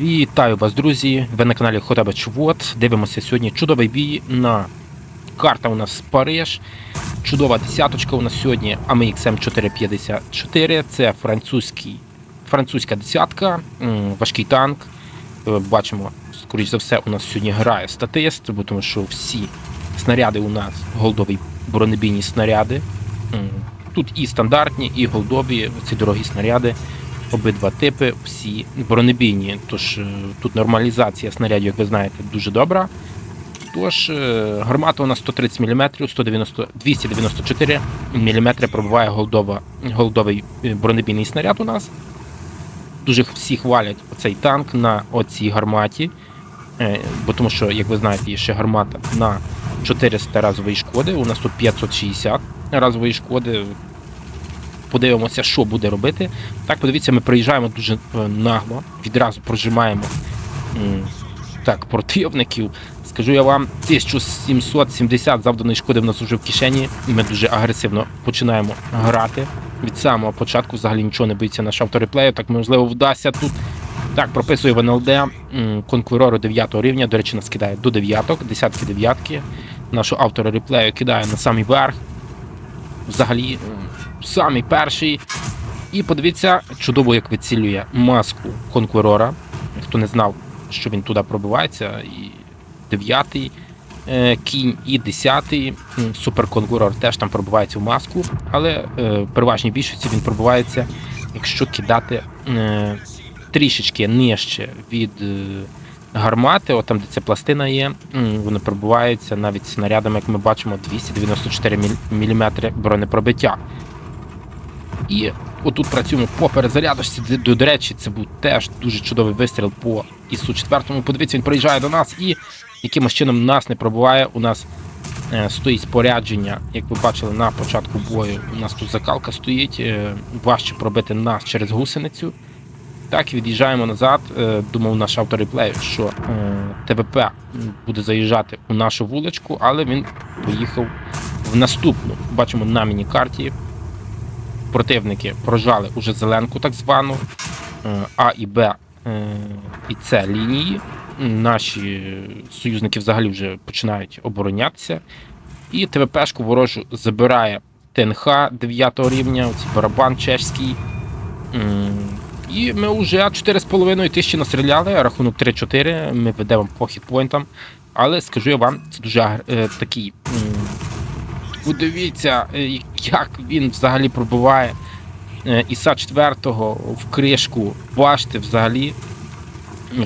Вітаю вас, друзі! Ви на каналі Хотаба Чвот. Дивимося сьогодні чудовий бій на карта у нас Париж. Чудова десяточка у нас сьогодні AMXM 454. Це французький, французька десятка, важкий танк. Е, Бачимо, скоріш за все, у нас сьогодні грає статист, бо тому що всі снаряди у нас голдові бронебійні снаряди. Тут і стандартні, і голдові ці дорогі снаряди обидва типи, всі бронебійні. Тож е, тут нормалізація снарядів, як ви знаєте, дуже добра. Тож е, гармата у нас 130 мм, 190, 294 мм пробиває голдова, голдовий е, бронебійний снаряд у нас. Дуже всі хвалять оцей танк на оцій гарматі. Бо тому що, як ви знаєте, є ще гармата на 400 разової шкоди. У нас тут 560 разової шкоди. Подивимося, що буде робити. Так, подивіться, ми приїжджаємо дуже е, нагло, відразу прожимаємо так, противників. Скажу я вам, 1770 завданої шкоди в нас вже в кишені. Ми дуже агресивно починаємо грати. Від самого початку взагалі нічого не боїться наш автореплею. Так можливо вдасться тут. Так, прописує в НЛД конкурору 9 рівня. До речі, нас кидає до дев'яток, десятки дев'ятки. Нашу автора реплею кидає на самий верх. Взагалі, самий перший. І подивіться, чудово, як вицілює маску конкурора. Хто не знав, що він туди пробивається, і дев'ятий е, кінь, і десятий суперконкурор теж там пробивається в маску, але е, в переважній більшості він пробивається, якщо кидати е, трішечки нижче від е, гармати, от там, де ця пластина є, вони пробиваються навіть снарядами, як ми бачимо, 294 мм бронепробиття. І отут працюємо по перезарядочці. До, до, речі, це був теж дуже чудовий вистріл по ісу 4 Подивіться, він приїжджає до нас і якимось чином нас не пробуває. У нас е, стоїть спорядження, як ви бачили на початку бою. У нас тут закалка стоїть. Е, важче пробити нас через гусеницю. Так, від'їжджаємо назад. Е, думав наш автореплею, що е, ТВП буде заїжджати у нашу вуличку, але він поїхав в наступну. Бачимо на міні-карті. Противники прожали уже зеленку, так звану, е, А і Б і С лінії. Наші союзники взагалі вже починають оборонятися. І ТВПшку ворожу забирає ТНХ 9 рівня, оцей барабан чешський. І ми вже 4,5 тисячі настріляли, рахунок 3-4, ми ведемо по хітпойнтам. Але скажу я вам, це дуже е, такий. Подивіться, е, як він взагалі пробиває е, Іса 4 в кришку башти взагалі.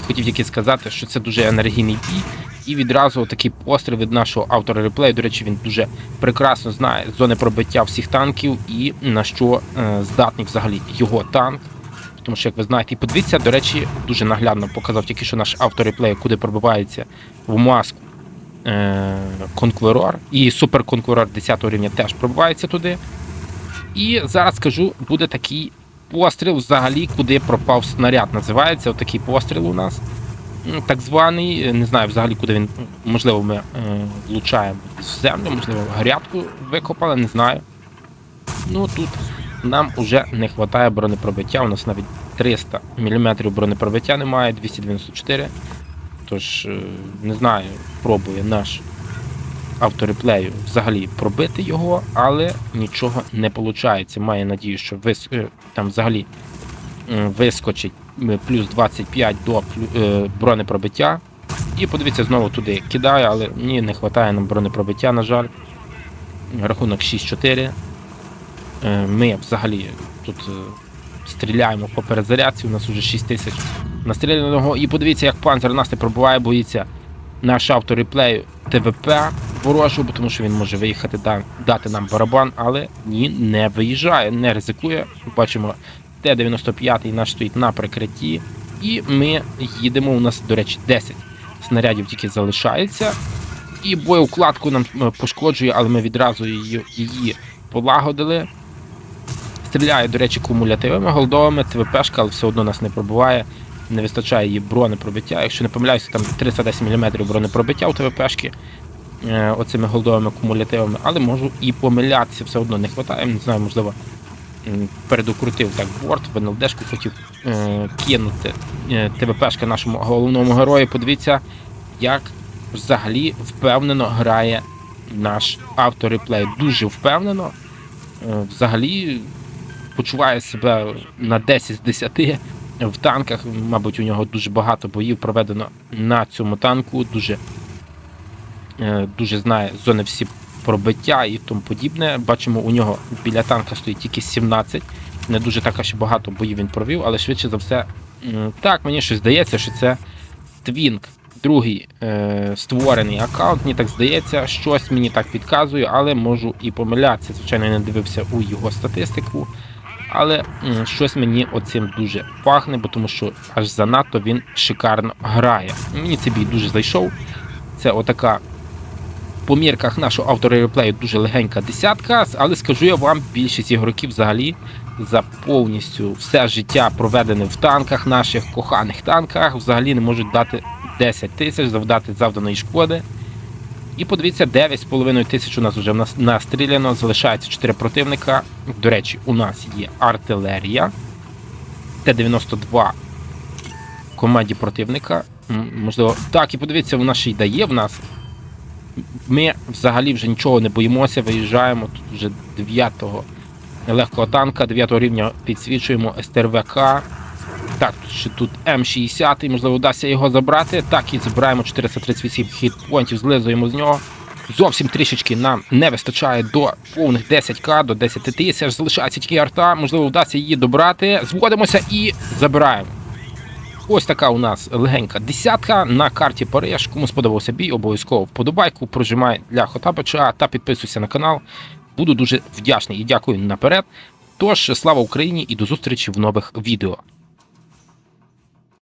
Хотів тільки сказати, що це дуже енергійний бій. І відразу такий постріл від нашого автора реплею. До речі, він дуже прекрасно знає зони пробиття всіх танків і на що е, здатний взагалі його танк. Тому що, як ви знаєте, і подивіться, до речі, дуже наглядно показав тільки що наш автор реплею, куди пробивається в маску е, конкурор. І суперконкурор 10 рівня теж пробивається туди. І зараз скажу, буде такий постріл взагалі, куди пропав снаряд. Називається отакий постріл у нас. Так званий. Не знаю взагалі, куди він. Можливо, ми е, влучаємо в землю, можливо, грядку викопали, не знаю. Ну тут нам вже не вистачає бронепробиття. У нас навіть 300 мм бронепробиття немає, 294. Тож, е, не знаю, пробує наш автореплею взагалі пробити його, але нічого не виходить. Має надію, що вис... е, там взагалі вискочить е, плюс 25 до бронепробиття. І подивіться, знову туди кидає, але ні, не вистачає нам бронепробиття, на жаль. Рахунок 6-4. Е, Ми взагалі тут е, стріляємо по перезарядці, у нас вже 6 тисяч настріляного. І подивіться, як панцер нас не пробуває, боїться наш автореплею ТВП ворожу, тому що він може виїхати да- дати нам барабан, але ні, не виїжджає, не ризикує. Бачимо, Т-95 наш стоїть на прикритті. І ми їдемо. У нас, до речі, 10 снарядів тільки залишається. І боєукладку нам е, пошкоджує, але ми відразу її, її полагодили. Стріляє, до речі, кумулятивами голдовими, ТВПшка, але все одно нас не пробуває. Не вистачає її бронепробиття. Якщо не помиляюся, там 310 мм бронепробиття у ТВПшки е, оцими голдовими кумулятивами, але можу і помилятися, все одно не вистачає. Не знаю, можливо, м, передокрутив так борт, в НЛДшку хотів е, кинути е, ТВПшка нашому головному герою. Подивіться, як взагалі впевнено грає наш автореплей. Дуже впевнено. Е, взагалі почуває себе на 10 з 10 в танках. Мабуть, у нього дуже багато боїв проведено на цьому танку. Дуже, е, дуже знає зони всі пробиття і тому подібне. Бачимо, у нього біля танка стоїть тільки 17. Не дуже так аж багато боїв він провів, але швидше за все, так, мені щось здається, що це Твінк. Другий е, створений аккаунт, мені так здається, щось мені так підказує, але можу і помилятися. Звичайно, я не дивився у його статистику. Але щось мені оцим дуже пахне, бо тому що аж занадто він шикарно грає. Мені цей бій дуже зайшов. Це отака по мірках нашого автора реплею дуже легенька десятка, але скажу я вам, більшість ігроків взагалі за повністю все життя проведене в танках, наших коханих танках, взагалі не можуть дати 10 тисяч, завдати завданої шкоди. І подивіться, 9,5 тисяч у нас вже нас- настріляно, залишається 4 противника. До речі, у нас є артилерія. Т-92 в команді противника. Можливо, так, і подивіться, вона ще й дає в нас. Ми взагалі вже нічого не боїмося, виїжджаємо тут вже 9-го легкого танка, 9 рівня підсвічуємо СТРВК. Так, ще тут М60, і можливо, вдасться його забрати. Так, і забираємо 438 хітпонтів, злизуємо з нього. Зовсім трішечки нам не вистачає до повних 10к, до 10 тисяч. Залишається тільки арта, можливо, вдасться її добрати. Зводимося і забираємо. Ось така у нас легенька десятка на карті Париж. Кому сподобався бій, обов'язково вподобайку, прожимай для Хотапича та підписуйся на канал. Буду дуже вдячний і дякую наперед. Тож, слава Україні і до зустрічі в нових відео.